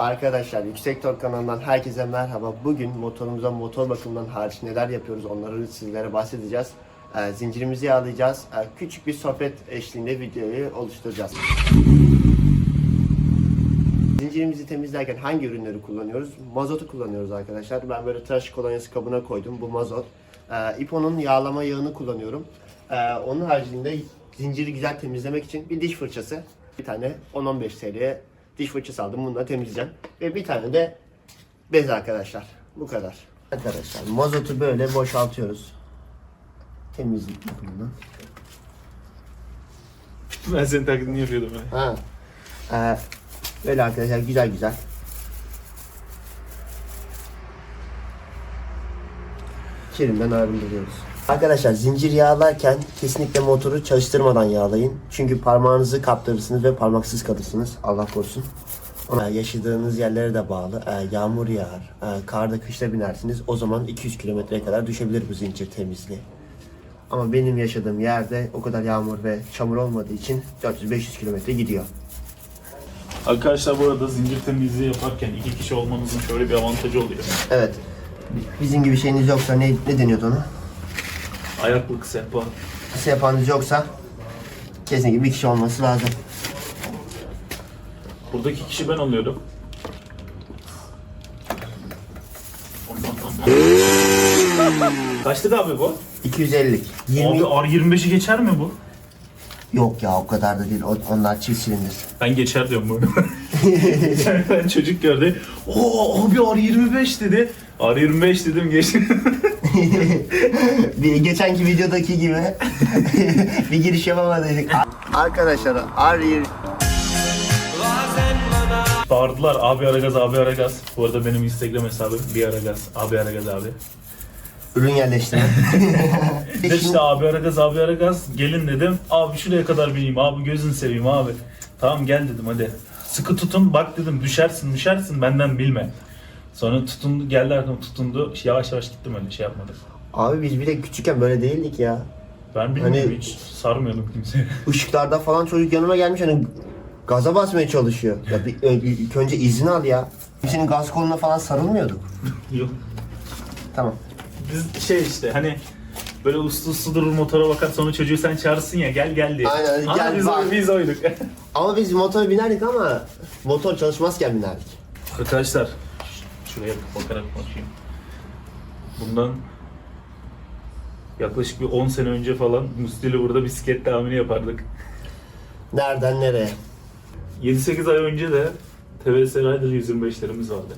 Arkadaşlar Yüksek Tork kanalından herkese merhaba. Bugün motorumuza motor bakımından hariç neler yapıyoruz onları sizlere bahsedeceğiz. Ee, zincirimizi yağlayacağız. Ee, küçük bir sohbet eşliğinde videoyu oluşturacağız. Zincirimizi temizlerken hangi ürünleri kullanıyoruz? Mazotu kullanıyoruz arkadaşlar. Ben böyle tıraş kolonyası kabına koydum. Bu mazot. Ee, İpo'nun yağlama yağını kullanıyorum. Onun haricinde zinciri güzel temizlemek için bir diş fırçası. Bir tane 10-15 TL'ye diş fırçası aldım. Bunu da temizleyeceğim. Ve bir tane de bez arkadaşlar. Bu kadar. Arkadaşlar mazotu böyle boşaltıyoruz. Temizlik bakımından. Ben senin taklidini yapıyordum ya. Ha. Ee, böyle arkadaşlar güzel güzel. Kirimden arındırıyoruz. Arkadaşlar zincir yağlarken kesinlikle motoru çalıştırmadan yağlayın. Çünkü parmağınızı kaptırırsınız ve parmaksız kalırsınız. Allah korusun. Ona yaşadığınız yerlere de bağlı. Ee, yağmur yağar, e, karda kışta binersiniz. O zaman 200 kilometreye kadar düşebilir bu zincir temizliği. Ama benim yaşadığım yerde o kadar yağmur ve çamur olmadığı için 400-500 kilometre gidiyor. Arkadaşlar bu arada zincir temizliği yaparken iki kişi olmanızın şöyle bir avantajı oluyor. Evet. Bizim gibi şeyiniz yoksa ne, ne deniyordu ona? Ayaklık, sehpa. Sepanız yoksa kesinlikle bir kişi olması lazım. Buradaki kişi ben oluyorum. Kaçtı abi bu? 250'lik. 20 Abi R25'i geçer mi bu? yok ya o kadar da değil. O- onlar çift silindir. Ben geçer diyorum bu ben çocuk gördü. Oo abi R25 dedi. R25 dedim geçti. bir geçenki videodaki gibi bir giriş yapamadıydık. Arkadaşlar Arya Bağırdılar abi Aragaz abi Aragaz. Bu arada benim Instagram hesabım bir Aragaz abi Aragaz abi. ürün yerleştirme. De işte abi Aragaz abi Aragaz gelin dedim. Abi şuraya kadar bineyim abi gözün seveyim abi. Tamam gel dedim hadi. Sıkı tutun bak dedim düşersin düşersin benden bilme. Sonra tutundu geldi arkam tutundu yavaş yavaş gittim öyle şey yapmadım. Abi biz bile küçükken böyle değildik ya. Ben bilmiyorum Hani- hiç sarmıyordum kimseye. Işıklarda falan çocuk yanıma gelmiş hani gaza basmaya çalışıyor. Ya bir, ö- ilk önce izin al ya. Kimsenin gaz koluna falan sarılmıyorduk. Yok. Tamam. Biz şey işte hani böyle uslu uslu durur motora bakar sonra çocuğu sen çağırırsın ya gel gel diye. Aynen, Aa, gel biz, bak. biz oyduk. Ama biz motora binerdik ama motor çalışmazken binerdik. Arkadaşlar şuraya bakarak bakayım. Bundan yaklaşık bir 10 sene önce falan Musti ile burada bisiklet tahmini yapardık. Nereden nereye? 7-8 ay önce de TVS Rider 125'lerimiz vardı.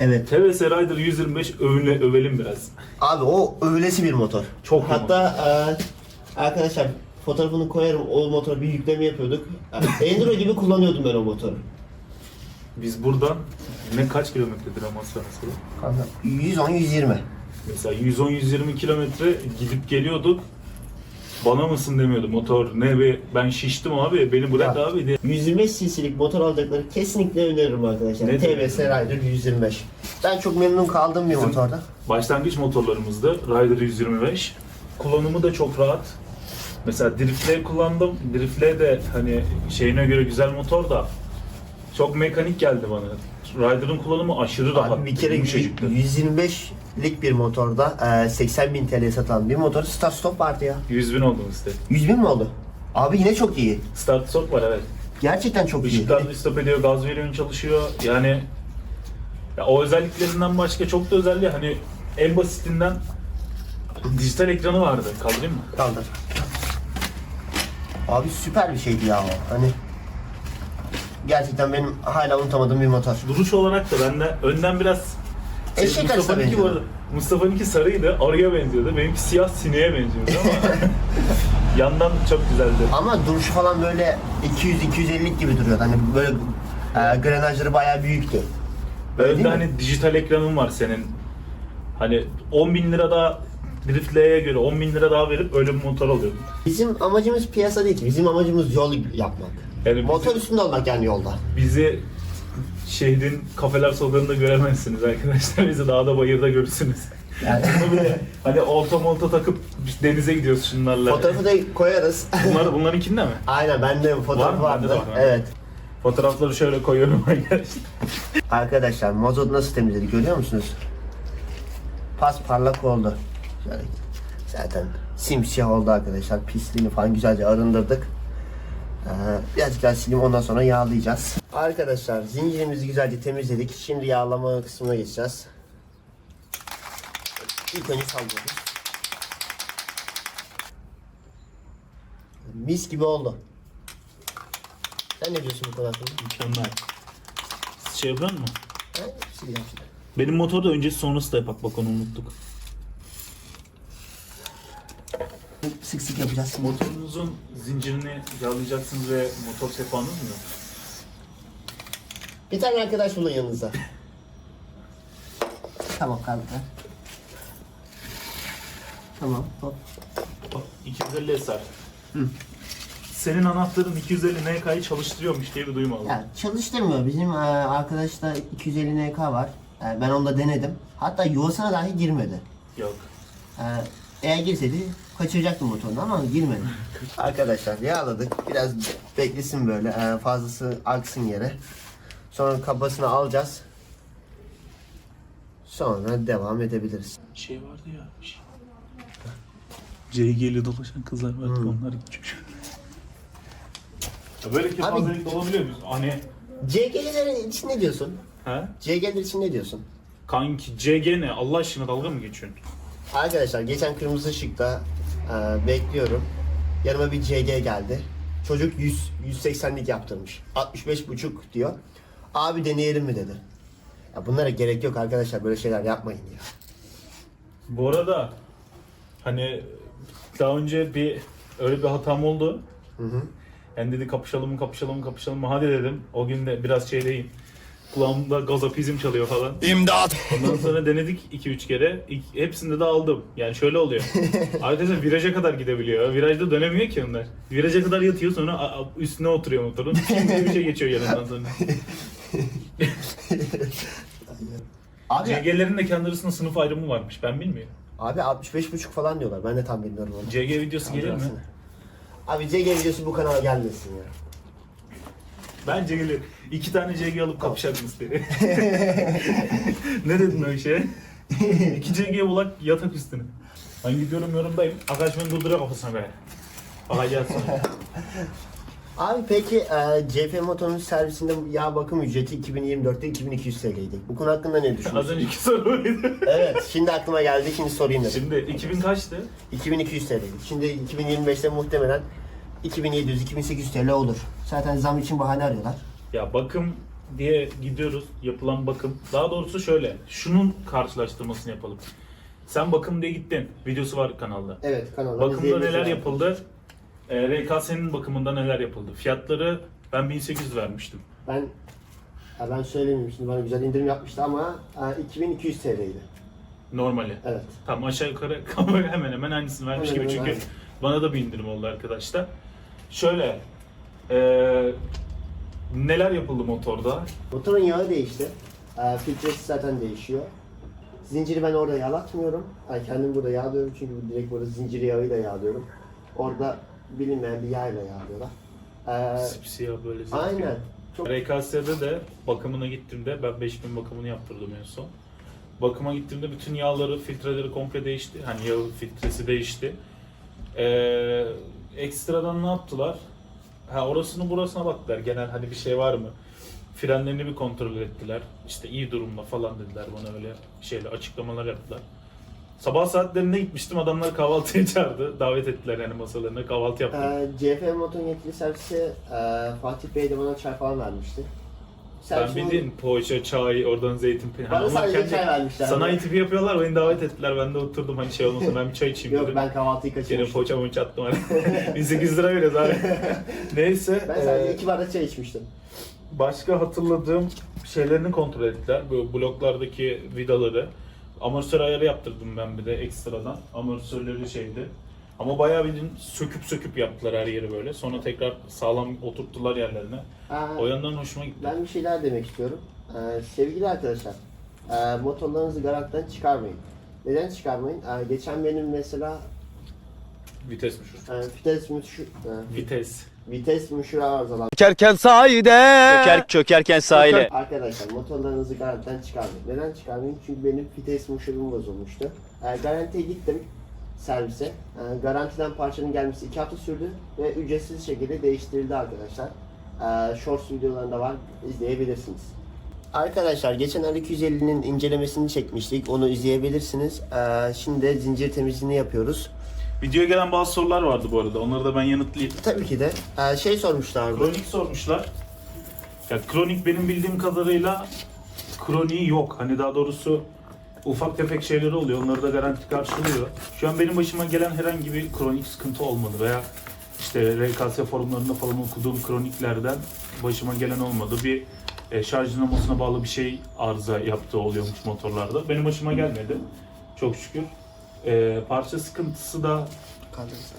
Evet. TVS Rider 125 övüne, övelim biraz. Abi o öylesi bir motor. Çok Hatta e, arkadaşlar fotoğrafını koyarım. O motor bir yükleme yapıyorduk. Enduro gibi kullanıyordum ben o motoru. Biz buradan ne kaç kilometredir ama sonrası? Kanka 110-120. Mesela 110-120 kilometre gidip geliyorduk. Bana mısın demiyordu motor. Ne be ben şiştim abi beni bırak Ya. abi diye. 125 cc'lik motor alacakları kesinlikle öneririm arkadaşlar. Ne TVS Rider 125. Ben çok memnun kaldım bir motorda. Başlangıç motorlarımızda Rider 125. Kullanımı da çok rahat. Mesela Driftlay kullandım. Driftlay de hani şeyine göre güzel motor da çok mekanik geldi bana. Rider'ın kullanımı aşırı rahat. Abi bir kere yumuşacıktı. 125'lik bir motorda e, 80 bin TL satılan bir motoru start stop vardı ya. 100 bin oldum işte. 100 bin mi oldu? Abi yine çok iyi. Start stop var evet. Gerçekten çok iyi. Işıklar stop ediyor, gaz veriyorsun çalışıyor. Yani ya o özelliklerinden başka çok da özelliği hani en basitinden dijital ekranı vardı. Kaldırayım mı? Kaldır. Abi süper bir şeydi ya o. Hani gerçekten benim hala unutamadığım bir motor. Duruş olarak da bende önden biraz Eşek arasına Mustafa'nınki bu benziyordu. arada. Mustafa'nınki sarıydı, arıya benziyordu. Benimki siyah sineğe benziyordu ama yandan çok güzeldi. Ama duruşu falan böyle 200-250'lik gibi duruyordu. Hani böyle e, grenajları bayağı büyüktü. Öyle Önde değil mi? hani dijital ekranın var senin. Hani 10 bin lira daha Driftlay'e göre 10 bin lira daha verip öyle bir motor alıyordun. Bizim amacımız piyasa değil ki. Bizim amacımız yol yapmak. Yani Motor bizi, üstünde olmak yani yolda. bizi şehrin kafeler sokağında göremezsiniz arkadaşlar. Bizi dağda bayırda görürsünüz. Yani Bunu bile hani olta molta takıp denize gidiyoruz şunlarla. fotoğrafı da koyarız. Bunlar, bunlarınkinde mi? Aynen bende Var fotoğrafı mı? vardı. Bende de var, evet. Fotoğrafları şöyle koyuyorum arkadaşlar. Arkadaşlar mazot nasıl temizledik görüyor musunuz? Pas parlak oldu. Şöyle zaten simsiyah oldu arkadaşlar. Pisliğini falan güzelce arındırdık. Birazcık daha sileyim ondan sonra yağlayacağız. Arkadaşlar zincirimizi güzelce temizledik. Şimdi yağlama kısmına geçeceğiz. İlk önce sallıyoruz. Mis gibi oldu. Sen ne diyorsun bu konu hakkında? Mükemmel. Şey yapıyor musun? Ha? Sileceğim şimdi. Benim motorda öncesi sonrası da yapak bak onu unuttuk. Sık sık yapacağız. Motorunuzun zincirini yağlayacaksınız ve motor sefanız mı? Bir tane arkadaş bulun yanınıza. Tamam kanka. Tamam hop. Bak, 250 eser. Senin anahtarın 250 NK'yı çalıştırıyormuş diye bir duyum aldım. Ya çalıştırmıyor. Bizim e, arkadaşta 250 NK var. E, ben onu da denedim. Hatta yuvasına dahi girmedi. Yok. E, eğer girseydi kaçıracaktım motorunu ama girmedi. Arkadaşlar yağladık. Biraz beklesin böyle. E, fazlası aksın yere. Sonra kabasını alacağız. Sonra devam edebiliriz. Şey vardı ya. Şey. CG'li dolaşan kızlar vardı onlar geçiyor. Ya böyle kepazelik olabiliyor muyuz? Hani CG'lerin için ne diyorsun? he? CG'ler için ne diyorsun? Kanki CG ne? Allah aşkına dalga mı geçiyorsun? Arkadaşlar geçen kırmızı ışıkta e, bekliyorum. Yanıma bir CG geldi. Çocuk 100 180'lik yaptırmış. 65 buçuk diyor. Abi deneyelim mi dedi. Ya bunlara gerek yok arkadaşlar böyle şeyler yapmayın ya. Bu arada hani daha önce bir öyle bir hatam oldu. Hı hı. Yani dedi kapışalım mı kapışalım mı kapışalım mı hadi dedim. O gün de biraz şeydeyim. Kulağımda gazapizm çalıyor falan. İmdat! Ondan sonra denedik 2-3 kere. İlk- hepsinde de aldım. Yani şöyle oluyor. Arkadaşlar viraja kadar gidebiliyor. Virajda dönemiyor ki onlar. Viraja kadar yatıyor sonra a- a- üstüne oturuyor motorun. Şimdi bir şey geçiyor yanından sonra. Abi, CG'lerin de kendi arasında sınıf ayrımı varmış. Ben bilmiyorum. abi 65 buçuk falan diyorlar. Ben de tam bilmiyorum onu. CG videosu gelir mi? Abi CG videosu bu kanala gelmesin ya. Bence gelir. İki tane CG alıp kapışardınız beni. ne dedin o işe? İki CG bulak yatak üstüne. Ben gidiyorum yorumdayım. Arkadaş beni durduruyor kafasına be. Bakacağız sonra. Abi peki e, CF motorun servisinde yağ bakım ücreti 2024'te 2200 TL'ydi. Bu konu hakkında ne Az düşünüyorsun? önceki soru buydu. evet şimdi aklıma geldi şimdi sorayım dedim. Şimdi 2000 kaçtı? 2200 TL'ydi. Şimdi 2025'te muhtemelen 2700-2800 TL olur. Zaten zam için bahane arıyorlar. Ya bakım diye gidiyoruz. Yapılan bakım. Daha doğrusu şöyle. Şunun karşılaştırmasını yapalım. Sen bakım diye gittin. Videosu var kanalda. Evet kanalda Bakımda neler yapıldı? E, RKS'nin bakımında neler yapıldı? Fiyatları ben 1800 vermiştim. Ben ya ben söylemeyeyim şimdi bana güzel indirim yapmıştı ama e, 2200 TL'ydi. Normali. Evet. Tam aşağı yukarı kamera hemen hemen aynısını vermiş Hemen gibi hemen çünkü aynı. bana da bir indirim oldu arkadaşlar. Şöyle eee, neler yapıldı motorda? Motorun yağı değişti. E, filtresi zaten değişiyor. Zinciri ben orada yağlatmıyorum. Yani kendim burada yağlıyorum çünkü direkt burada zincir yağıyla yağlıyorum. Orada bilinmeyen bir yağ ile yağlıyorlar. E, Sipsiyah böyle zevkli. aynen. Çok RKS'de de bakımına gittiğimde ben 5000 bakımını yaptırdım en son. Bakıma gittiğimde bütün yağları, filtreleri komple değişti. Hani yağ filtresi değişti. Ee, ekstradan ne yaptılar? Ha orasını burasına baktılar. Genel hani bir şey var mı? Frenlerini bir kontrol ettiler. İşte iyi durumda falan dediler bana öyle şeyle açıklamalar yaptılar. Sabah saatlerinde gitmiştim. Adamlar kahvaltıya çağırdı. Davet ettiler yani masalarına. Kahvaltı yaptık. Ee, CF Motor'un yetkili servisi e, Fatih Bey de bana çay falan vermişti. Ben Servisin- bildiğin poğaça, çay, oradan zeytin peyniri. Bana Hani onlar sadece kendi çay vermişler. Sanayi tipi yapıyorlar, beni davet ettiler. Ben de oturdum hani şey olmasın ben bir çay içeyim Yok dedim. ben kahvaltıyı Gene kaçırmıştım. poğaça moğaça attım hani. 1800 lira veriyoruz abi. Neyse. Ben sadece eee, iki bardak çay içmiştim. başka hatırladığım şeylerini kontrol ettiler. Bu bloklardaki vidaları. Amortisör ayarı yaptırdım ben bir de ekstradan. Amortisörleri şeydi. Ama bayağı bildiğin söküp söküp yaptılar her yeri böyle. Sonra tekrar sağlam oturttular yerlerine. Aa, O yandan hoşuma gitti. ben bir şeyler demek istiyorum. Ee, sevgili arkadaşlar, e, motorlarınızı garajdan çıkarmayın. Neden çıkarmayın? Ee, geçen benim mesela Vitesmiş o. e, vites müthiş, e, Vites. Vites müşürü arızalan. Çökerken sahide. Çöker, çökerken sahile. Arkadaşlar motorlarınızı garantiden çıkarmayın. Neden çıkarmayın? Çünkü benim vites muşurum bozulmuştu. E, garantiye gittim servise. E, garantiden parçanın gelmesi 2 hafta sürdü ve ücretsiz şekilde değiştirildi arkadaşlar. E, shorts videolarında var izleyebilirsiniz. Arkadaşlar geçen R250'nin incelemesini çekmiştik. Onu izleyebilirsiniz. E, şimdi de zincir temizliğini yapıyoruz. Videoya gelen bazı sorular vardı bu arada. Onları da ben yanıtlayayım. Tabii ki de e, şey sormuşlardı. Kronik sormuşlar. Ya kronik benim bildiğim kadarıyla kroniği yok. Hani daha doğrusu ufak tefek şeyleri oluyor. Onları da garanti karşılıyor. Şu an benim başıma gelen herhangi bir kronik sıkıntı olmadı veya işte RKS forumlarında falan okuduğum kroniklerden başıma gelen olmadı. Bir e, şarj dinamosuna bağlı bir şey arıza yaptığı oluyormuş motorlarda. Benim başıma gelmedi. Çok şükür. E, parça sıkıntısı da Kaldırırsın.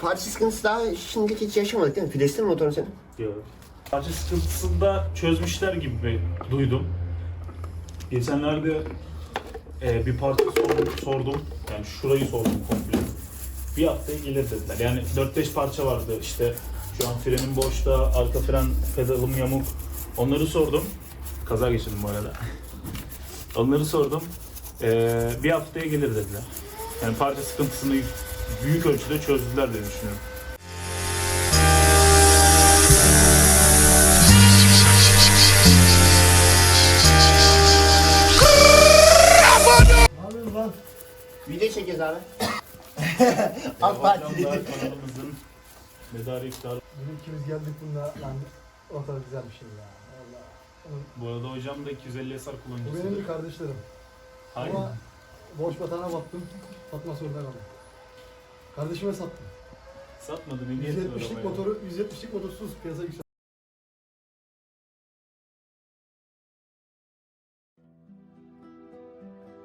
Parça sıkıntısı daha şimdilik hiç yaşamadık değil mi? Fidesli mi motorun senin? Yok. Parça sıkıntısını da çözmüşler gibi duydum. Geçenlerde e, bir parça sordum, sordum. Yani şurayı sordum komple. Bir haftaya gelir dediler. Yani 4-5 parça vardı işte. Şu an frenim boşta, arka fren pedalım yamuk. Onları sordum. Kaza geçirdim bu arada. Onları sordum. E, bir haftaya gelir dediler. Yani parça sıkıntısını büyük ölçüde çözdüler diye düşünüyorum. Video çekeceğiz abi. AK Partili. Kanalımızın medarı iftarı. Bugün ikimiz geldik bununla lan ortalık güzel bir şey ya. Allah. Bu arada hocam da 250 SR Bu benim bir kardeşlerim. Hayır. Ama boş batağına baktım. Satma zorunda kaldım. Kardeşime sattım. Satmadı ne niyeti var 170'lik ama ya. motoru, 170'lik motorsuz piyasa yüksek.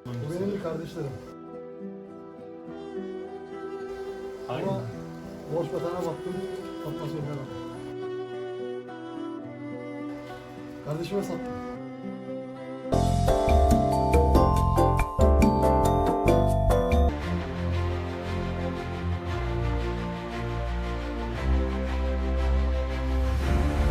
Bu benim bir kardeşlerim. Hayır. Ama boş batağına baktım. Satma zorunda kaldım. Kardeşime sattım.